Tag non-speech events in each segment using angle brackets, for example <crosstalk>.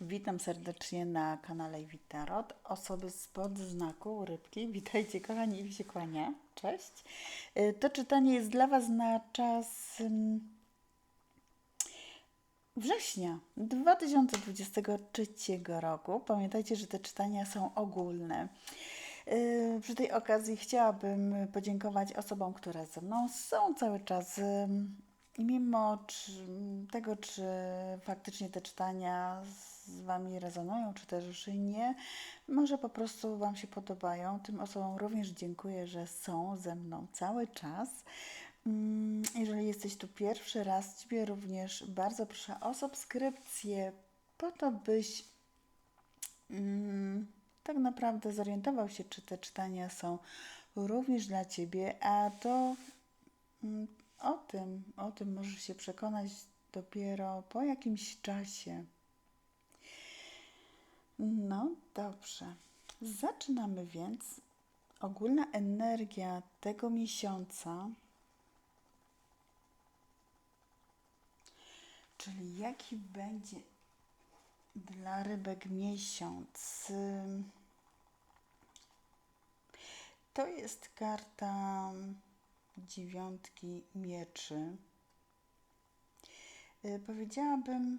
Witam serdecznie na kanale Witarot. Osoby spod znaku rybki. Witajcie kochani, i się kłania. Cześć. Y, To czytanie jest dla Was na czas września 2023 roku. Pamiętajcie, że te czytania są ogólne. Y, Przy tej okazji chciałabym podziękować osobom, które ze mną są cały czas. mimo tego, czy faktycznie te czytania z Wami rezonują, czy też nie, może po prostu Wam się podobają. Tym osobom również dziękuję, że są ze mną cały czas. Mm, Jeżeli jesteś tu pierwszy raz, Ciebie również bardzo proszę o subskrypcję, po to byś mm, tak naprawdę zorientował się, czy te czytania są również dla Ciebie, a to mm, o tym, o tym możesz się przekonać dopiero po jakimś czasie. No dobrze. Zaczynamy więc. Ogólna energia tego miesiąca, czyli jaki będzie dla rybek miesiąc. To jest karta dziewiątki mieczy. Powiedziałabym,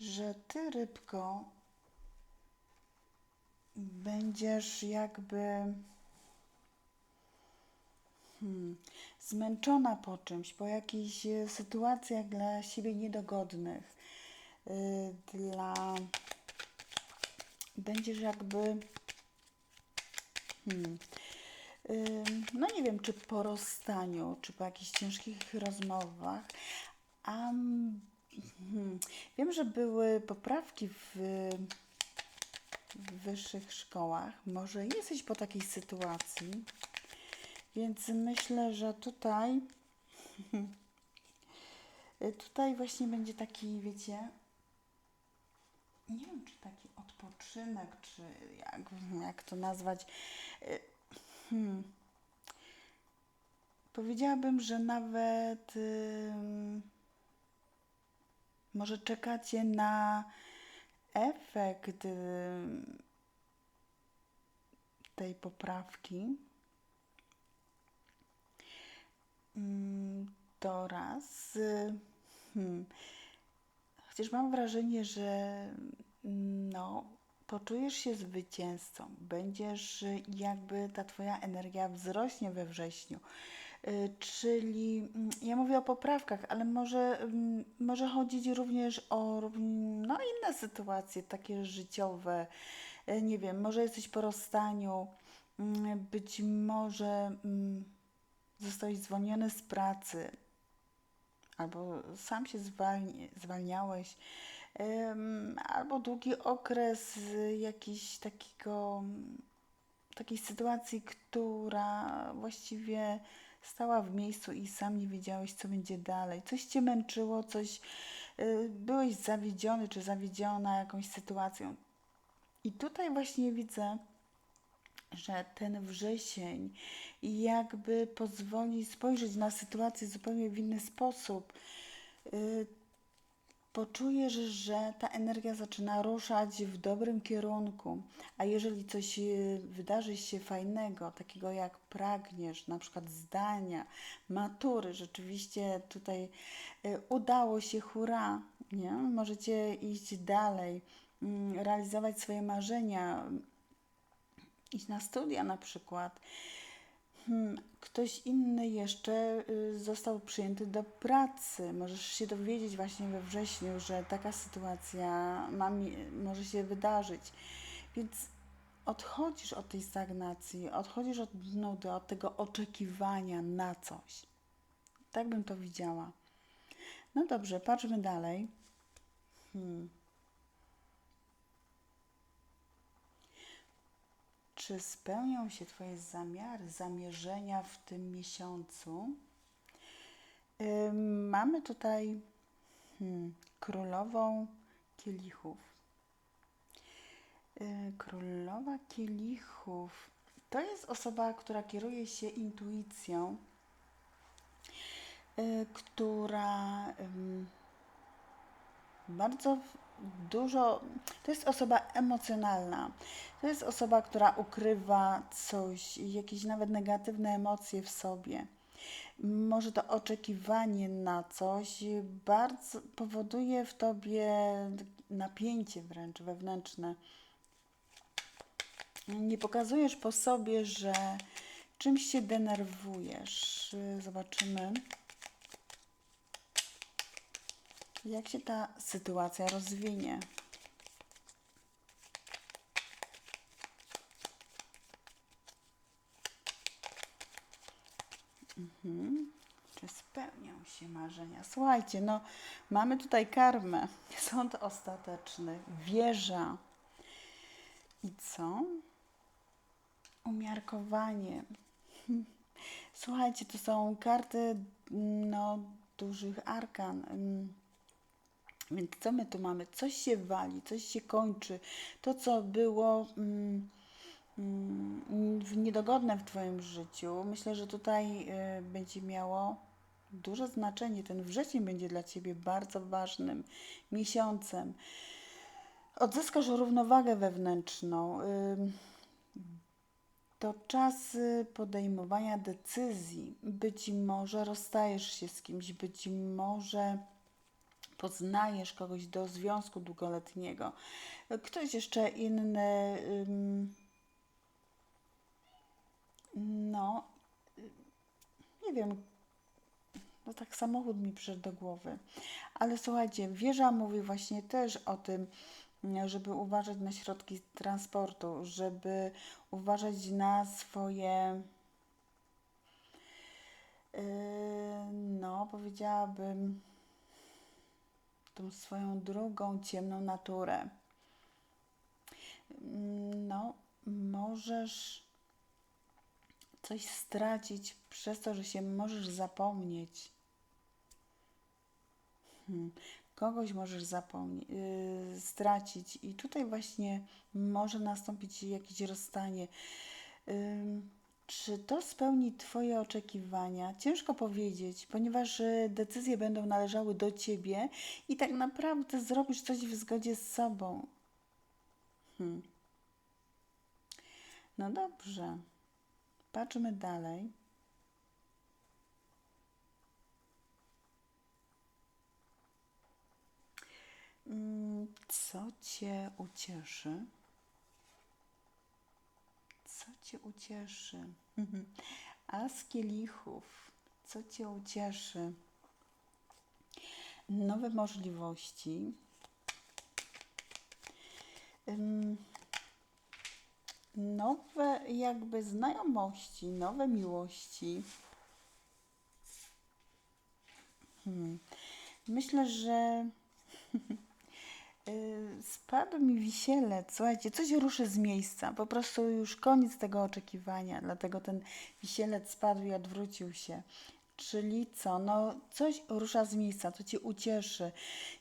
że ty, rybko, będziesz jakby hmm, zmęczona po czymś, po jakichś e, sytuacjach dla siebie niedogodnych. Y, Dla będziesz jakby hmm, ym, no nie wiem, czy po rozstaniu, czy po jakichś ciężkich rozmowach, a wiem, że były poprawki w, w wyższych szkołach. Może jesteś po takiej sytuacji, więc myślę, że tutaj <laughs> tutaj właśnie będzie taki, wiecie, nie wiem, czy taki odpoczynek, czy jak, jak to nazwać. Y, Hmm. Powiedziałabym, że nawet ym, może czekacie na efekt ym, tej poprawki. Ym, To raz. y, Hmm. Chociaż mam wrażenie, że mm, no, poczujesz się zwycięzcą. Będziesz y, jakby ta twoja energia wzrośnie we wrześniu. Y, Czyli mm, ja mówię o poprawkach, ale może, mm, może chodzić również o no, inne sytuacje, takie życiowe. Y, Nie wiem, może jesteś po rozstaniu, mm, być może zostałeś zwolniony z pracy, albo sam się zwalni, zwalniałeś, albo długi okres jakiś takiego, takiej sytuacji, która właściwie stała w miejscu i sam nie wiedziałeś, co będzie dalej. Coś cię męczyło, coś y, byłeś zawiedziony czy zawiedziona jakąś sytuacją. I tutaj właśnie widzę, że ten wrzesień jakby pozwoli spojrzeć na sytuację zupełnie w inny sposób. Y, Poczujesz, że ta energia zaczyna ruszać w dobrym kierunku, a jeżeli coś y, wydarzy się fajnego, takiego jak pragniesz, na przykład zdania, matury, rzeczywiście tutaj y, udało się, hurra, nie? Możecie iść dalej, mm, realizować swoje marzenia, iść na studia na przykład. Hmm, ktoś inny jeszcze y, został przyjęty do pracy. Możesz się dowiedzieć właśnie we wrześniu, że taka sytuacja ma, może się wydarzyć. Więc odchodzisz od tej stagnacji, odchodzisz od nudy, od tego oczekiwania na coś. Tak bym to widziała. No dobrze, patrzmy dalej. Hmm. Czy spełnią się Twoje zamiary, zamierzenia w tym miesiącu? Ym, Mamy tutaj hmm, królową kielichów. Y, Królowa kielichów to jest osoba, która kieruje się intuicją, y, która bardzo dużo. To jest osoba emocjonalna. To jest osoba, która ukrywa coś, jakieś nawet negatywne emocje w sobie. Może to oczekiwanie na coś bardzo powoduje w tobie napięcie wręcz wewnętrzne. Nie pokazujesz po sobie, że czymś się denerwujesz. Zobaczymy. Jak się ta sytuacja rozwinie? Mhm. Czy spełnią się marzenia? Słuchajcie, no mamy tutaj karmę, <laughs> sąd ostateczny, wieża. I co? Umiarkowanie. <laughs> Słuchajcie, to są karty no, dużych arkan. Więc co my tu mamy? Coś się wali, coś się kończy. To, co było mm, mm, niedogodne w Twoim życiu, myślę, że tutaj y, będzie miało duże znaczenie. Ten wrzesień będzie dla Ciebie bardzo ważnym miesiącem. Odzyskasz równowagę wewnętrzną. Y, to czas podejmowania decyzji. Być może rozstajesz się z kimś, być może poznajesz kogoś do związku długoletniego. Ktoś jeszcze inny, no, nie wiem, no tak samochód mi przyszedł do głowy. Ale słuchajcie, wieża mówi właśnie też o tym, żeby uważać na środki transportu, żeby uważać na swoje, yy, no powiedziałabym, tą swoją drugą, ciemną naturę. No, możesz coś stracić przez to, że się możesz zapomnieć. Hmm. Kogoś możesz zapomnieć, yy, stracić, i tutaj właśnie może nastąpić jakieś rozstanie. Yy, czy to spełni Twoje oczekiwania? Ciężko powiedzieć, ponieważ y, decyzje będą należały do Ciebie i tak naprawdę zrobisz coś w zgodzie z sobą. Hmm. No dobrze. Patrzmy dalej. Mm, co Cię ucieszy? Co Cię ucieszy? A z kielichów, co Cię ucieszy? Nowe możliwości. Nowe jakby znajomości, nowe miłości. Hmm. Myślę, że <laughs> spadł mi wisielec, słuchajcie, coś ruszy z miejsca, po prostu już koniec tego oczekiwania, dlatego ten wisielec spadł i odwrócił się. Czyli co? No, coś rusza z miejsca, to cię ucieszy.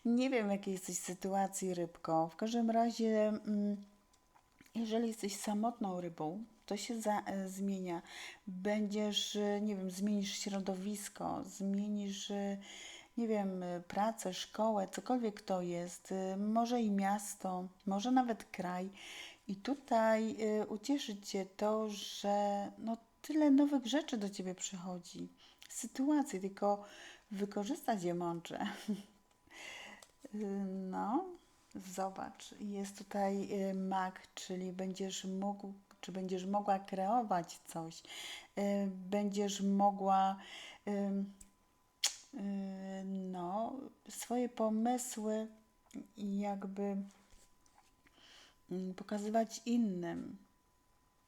Nie wiem, jakiej jesteś sytuacji, rybko. W każdym razie, mm, jeżeli jesteś samotną rybą, to się za, e, zmienia. Będziesz, e, nie wiem, zmienisz środowisko, zmienisz e, nie wiem, y, pracę, szkołę, cokolwiek to jest, y, może i miasto, może nawet kraj. I tutaj y, ucieszy Cię to, że no, tyle nowych rzeczy do Ciebie przychodzi, sytuacji, tylko wykorzystać je mądrze. <laughs> No, zobacz, jest tutaj mag, czyli będziesz mógł, czy będziesz mogła kreować coś, będziesz mogła no, swoje pomysły jakby mm, pokazywać innym.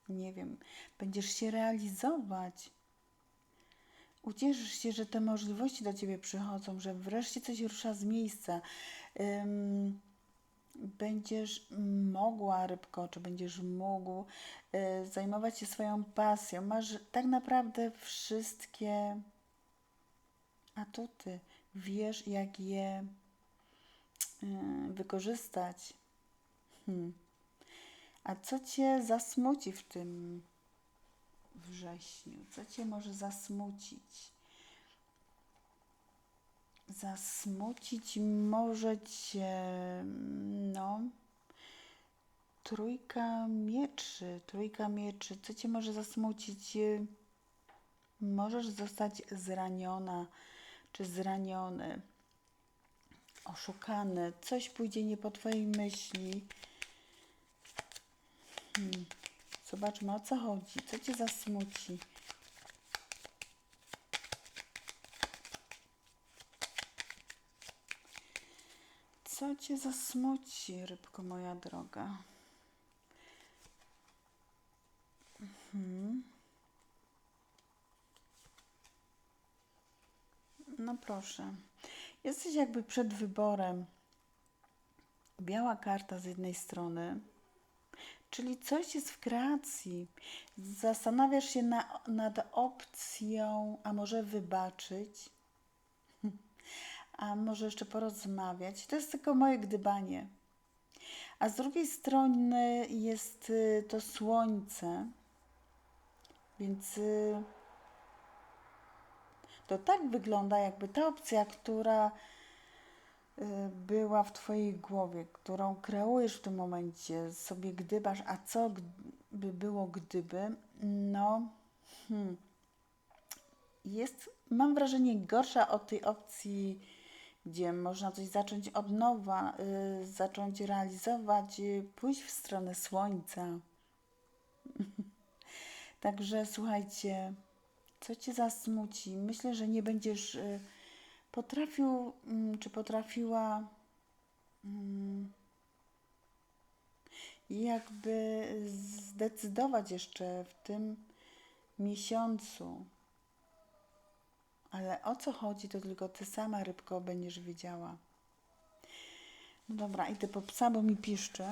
Nie wiem, będziesz się realizować. Ucieszysz się, że te możliwości do ciebie przychodzą, że wreszcie coś rusza z miejsca. będziesz mogła, rybko, czy będziesz mógł y, zajmować się swoją pasją. Masz tak naprawdę wszystkie atuty, wiesz, jak je y, wykorzystać. Hmm. A co cię zasmuci w tym wrześniu? Co cię może zasmucić? Zasmucić może cię, no, trójka mieczy, trójka mieczy. Co cię może zasmucić? Możesz zostać zraniona czy zraniony, oszukany. Coś pójdzie nie po twojej myśli. Hmm. Zobaczmy o co chodzi. Co cię zasmuci? Co cię zasmuci, rybko moja droga? Mhm. No proszę. Jesteś jakby przed wyborem. Biała karta z jednej strony, czyli coś jest w kreacji. Zastanawiasz się na, nad opcją, a może wybaczyć, <laughs> a może jeszcze porozmawiać. To jest tylko moje gdybanie. A z drugiej strony jest y, to słońce, więc y, to tak wygląda, jakby ta opcja, która y, była w Twojej głowie, którą kreujesz w tym momencie, sobie gdybasz, a co by było gdyby, no, hmm, jest, mam wrażenie, gorsza od tej opcji, gdzie można coś zacząć od nowa, y, zacząć realizować, y, pójść w stronę słońca. <laughs> Także słuchajcie, co cię zasmuci? Myślę, że nie będziesz y, potrafił, mm, czy potrafiła mm, jakby zdecydować jeszcze w tym miesiącu. Ale o co chodzi, to tylko ty sama, rybko, będziesz wiedziała. No dobra, idę po psa, bo mi piszczy.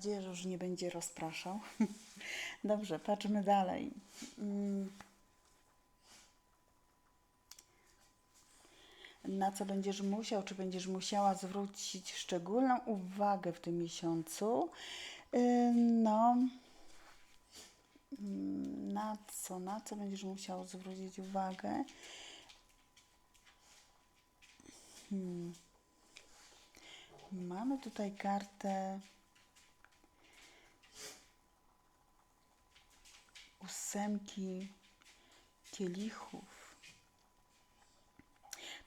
Nadzieję, że już nie będzie rozpraszał. <laughs> Dobrze, patrzmy dalej. Mm. Na co będziesz musiał, czy będziesz musiała zwrócić szczególną uwagę w tym miesiącu? No, Mm, na co, na co będziesz musiał zwrócić uwagę? Hmm. Mamy tutaj kartę ósemki kielichów.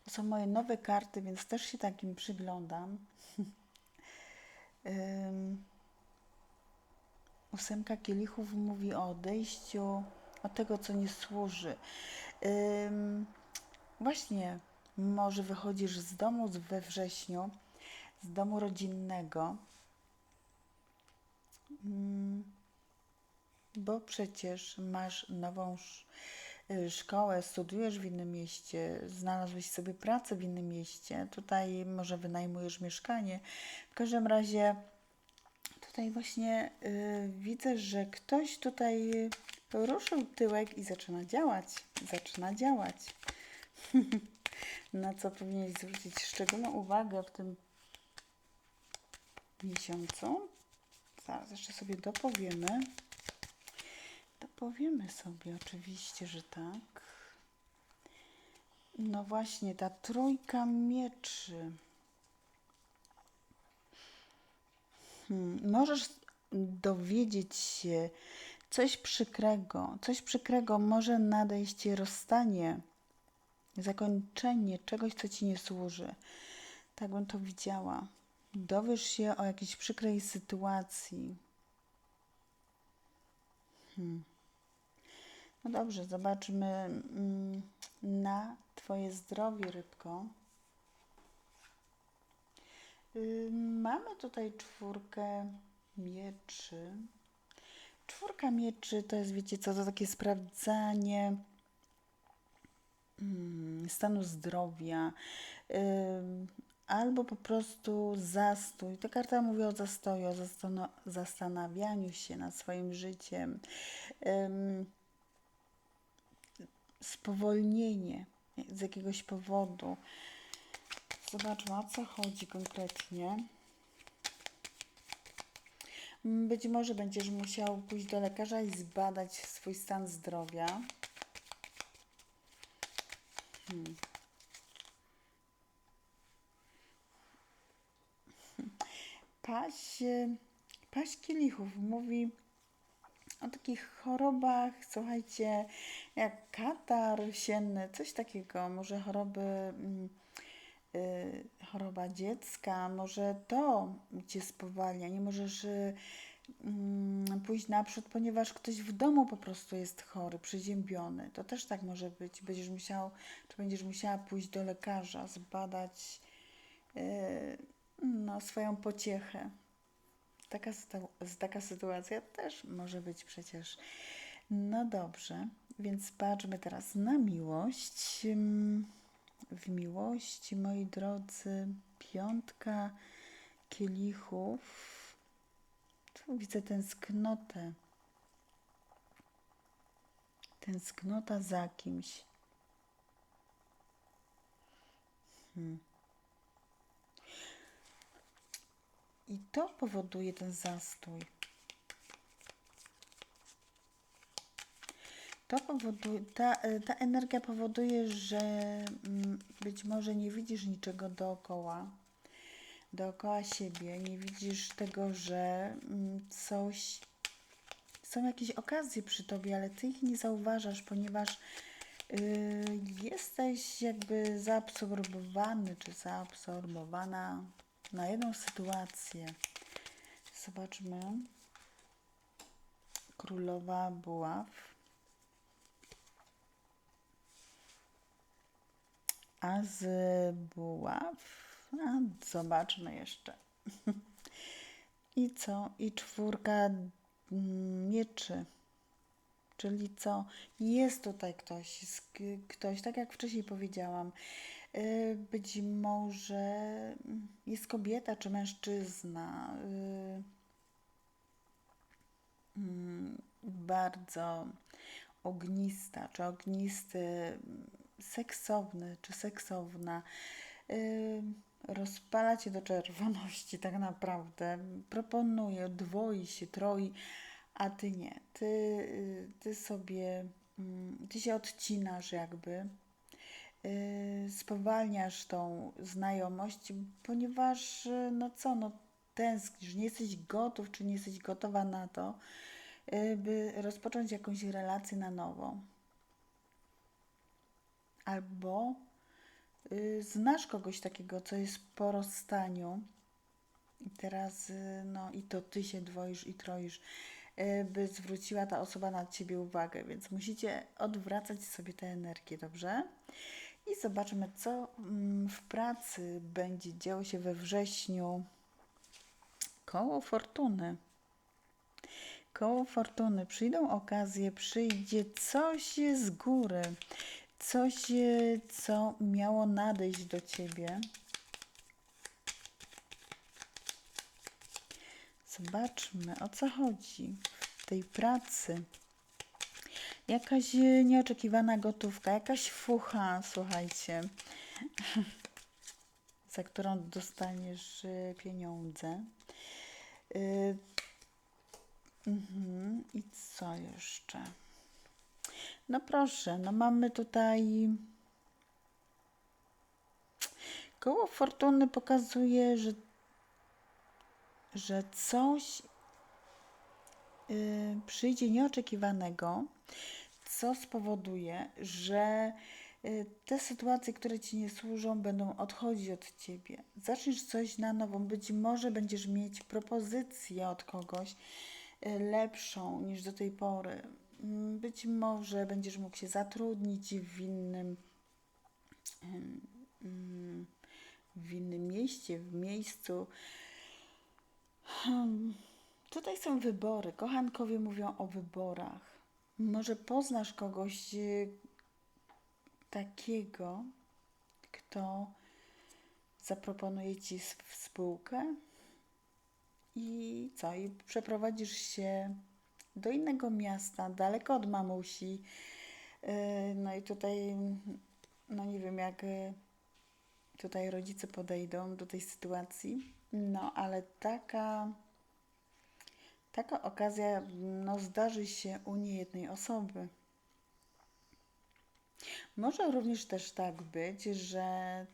To są moje nowe karty, więc też się takim przyglądam. <laughs> Ósemka kielichów mówi o odejściu od tego, co nie służy. Właśnie, może wychodzisz z domu we wrześniu, z domu rodzinnego, bo przecież masz nową y, szkołę, studiujesz w innym mieście, znalazłeś sobie pracę w innym mieście, tutaj może wynajmujesz mieszkanie. W każdym razie tutaj właśnie y, widzę, że ktoś tutaj ruszył tyłek i zaczyna działać. Zaczyna działać. <laughs> Na co powinieneś zwrócić szczególną uwagę w tym miesiącu? Zaraz jeszcze sobie dopowiemy. Dopowiemy sobie oczywiście, że tak. No właśnie, ta trójka mieczy. Hmm, możesz dowiedzieć się coś przykrego, coś przykrego może nadejść rozstanie, zakończenie czegoś, co ci nie służy. Tak bym to widziała. Dowiesz się o jakiejś przykrej sytuacji. Hmm. No dobrze, zobaczmy mm, na Twoje zdrowie, rybko. Mamy tutaj czwórkę mieczy. Czwórka mieczy to jest, wiecie co, to takie sprawdzanie mm, stanu zdrowia, albo po prostu zastój. Ta karta mówi o zastoju, o zastanawianiu się nad swoim życiem, spowolnienie z jakiegoś powodu. Zobaczmy, o co chodzi konkretnie. Być może będziesz musiał pójść do lekarza i zbadać swój stan zdrowia. Hmm. Paść, e, paść kielichów mówi o takich chorobach, słuchajcie, jak katar sienny, coś takiego, może choroby, mm, y, choroba dziecka, może to cię spowalnia, nie możesz y, mm, pójść naprzód, ponieważ ktoś w domu po prostu jest chory, przeziębiony. To też tak może być. Będziesz musiał, czy będziesz musiała pójść do lekarza, zbadać y, no, swoją pociechę. Taka, taka sytuacja też może być przecież. No dobrze, więc patrzmy teraz na miłość. W miłości, moi drodzy, piątka kielichów. Tu widzę tęsknotę. Tęsknota za kimś. Hmm. I to powoduje ten zastój. To powoduje, ta, ta energia powoduje, że mm, być może nie widzisz niczego dookoła, dookoła siebie, nie widzisz tego, że mm, coś, są jakieś okazje przy tobie, ale ty ich nie zauważasz, ponieważ y, jesteś jakby zaabsorbowany czy zaabsorbowana na jedną sytuację. Zobaczmy. Królowa buław. A z buław. A zobaczmy jeszcze. <laughs> I co? I czwórka mm, mieczy. Czyli co? Jest tutaj ktoś, ktoś, tak jak wcześniej powiedziałam, być może jest kobieta czy mężczyzna, y, mm, bardzo ognista, czy ognisty, seksowny, czy seksowna. y, Rozpala cię do czerwoności, tak naprawdę. Proponuje, dwoi się, troi, a ty nie. Ty, y, ty sobie, mm, ty się odcinasz, jakby. Y, Spowalniasz tą znajomość, ponieważ, y, no co, no tęsknisz, nie jesteś gotów, czy nie jesteś gotowa na to, y, by rozpocząć jakąś relację na nowo. Albo znasz kogoś takiego, co jest po rozstaniu i teraz, no i to ty się dwoisz i troisz, by zwróciła ta osoba na ciebie uwagę, więc musicie odwracać sobie tę energię, dobrze? I zobaczmy, co mm, w pracy będzie działo się we wrześniu. Koło fortuny. Koło fortuny. Przyjdą okazje, przyjdzie coś z góry. Coś, co miało nadejść do ciebie. Zobaczmy, o co chodzi w tej pracy. Jakaś e, nieoczekiwana gotówka, jakaś fucha, słuchajcie, <laughs> za którą dostaniesz e, pieniądze. Y, mhm. I co jeszcze? No proszę, no mamy tutaj. Koło fortuny pokazuje, że, że coś przyjdzie nieoczekiwanego, co spowoduje, że y, te sytuacje, które ci nie służą, będą odchodzić od ciebie. Zaczniesz coś na nowo, być może będziesz mieć propozycję od kogoś y, lepszą niż do tej pory. Być może będziesz mógł się zatrudnić w innym, w innym mieście, w miejscu. Hmm, Tutaj są wybory. Kochankowie mówią o wyborach. Może poznasz kogoś y, takiego, kto zaproponuje ci spółkę i co? I przeprowadzisz się do innego miasta, daleko od mamusi. Yy, No i tutaj, no nie wiem, jak y, tutaj rodzice podejdą do tej sytuacji. No, ale taka, taka okazja, no, zdarzy się u niejednej osoby. Może również też tak być, że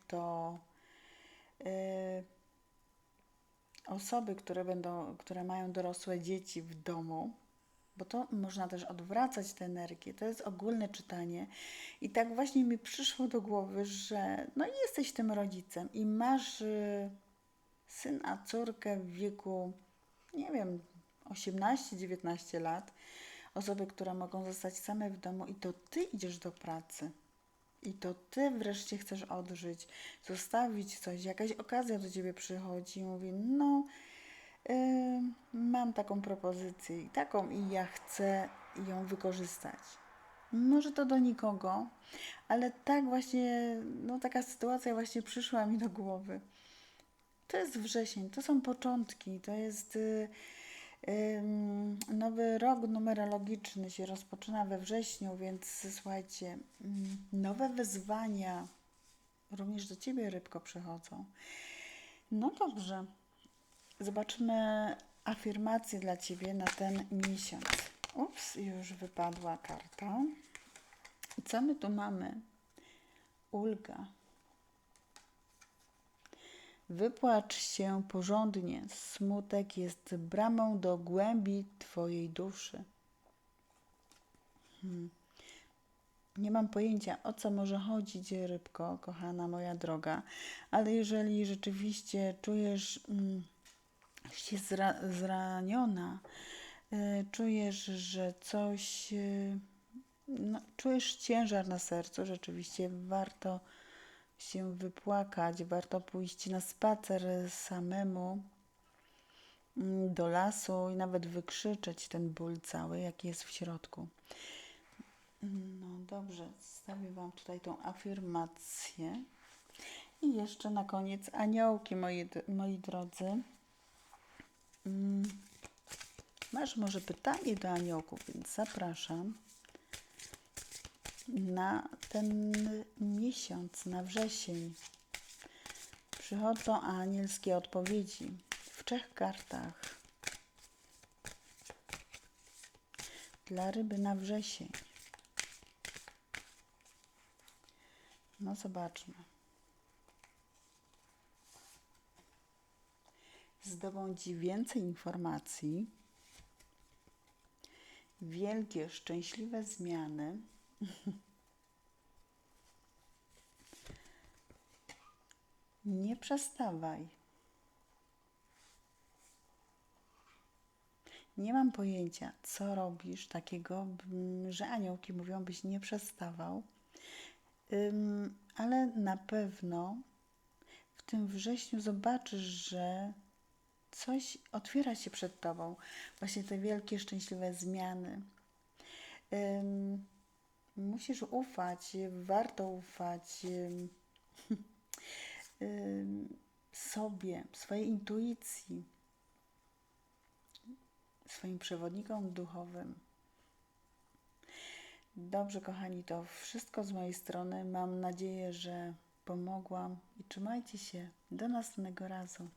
to y, osoby, które będą, które mają dorosłe dzieci w domu, bo to można też odwracać tę energię. To jest ogólne czytanie. I tak właśnie mi przyszło do głowy, że no jesteś tym rodzicem i masz y, syna, córkę w wieku, nie wiem, 18-19 lat, osoby, które mogą zostać same w domu i to ty idziesz do pracy. I to ty wreszcie chcesz odżyć, zostawić coś, jakaś okazja do ciebie przychodzi i mówi, no, yy, mam taką propozycję i taką i ja chcę ją wykorzystać. Może to do nikogo, ale tak właśnie, no taka sytuacja właśnie przyszła mi do głowy. To jest wrzesień, to są początki, to jest y, ym, nowy rok numerologiczny się rozpoczyna we wrześniu, więc słuchajcie, mm, nowe wyzwania również do ciebie rybko przychodzą. No dobrze, zobaczmy afirmację dla ciebie na ten miesiąc. Ups, już wypadła karta. Co my tu mamy? Ulga. Wypłacz się porządnie. Smutek jest bramą do głębi Twojej duszy. Hmm. Nie mam pojęcia, o co może chodzić, rybko, kochana moja droga, ale jeżeli rzeczywiście czujesz mm, się zra- zraniona, y, czujesz, że coś, y, no, czujesz ciężar na sercu, rzeczywiście warto się wypłakać, warto pójść na spacer samemu mm, do lasu i nawet wykrzyczeć ten ból cały, jaki jest w środku. No dobrze, stawię Wam tutaj tą afirmację. I jeszcze na koniec aniołki, moi, moi drodzy. Mm, Masz może pytanie do aniołków, więc zapraszam na ten miesiąc, na wrzesień. Przychodzą anielskie odpowiedzi w trzech kartach. Dla ryby na wrzesień. No zobaczmy. Zdobądź więcej informacji. Wielkie, szczęśliwe zmiany. <laughs> Nie przestawaj. Nie mam pojęcia, co robisz takiego, mm, że aniołki mówią, byś nie przestawał. Ale na pewno w tym wrześniu zobaczysz, że coś otwiera się przed tobą. Właśnie te wielkie, szczęśliwe zmiany. Musisz ufać, warto ufać sobie, swojej intuicji, swoim przewodnikom duchowym. Dobrze, kochani, to wszystko z mojej strony. Mam nadzieję, że pomogłam i trzymajcie się. Do następnego razu.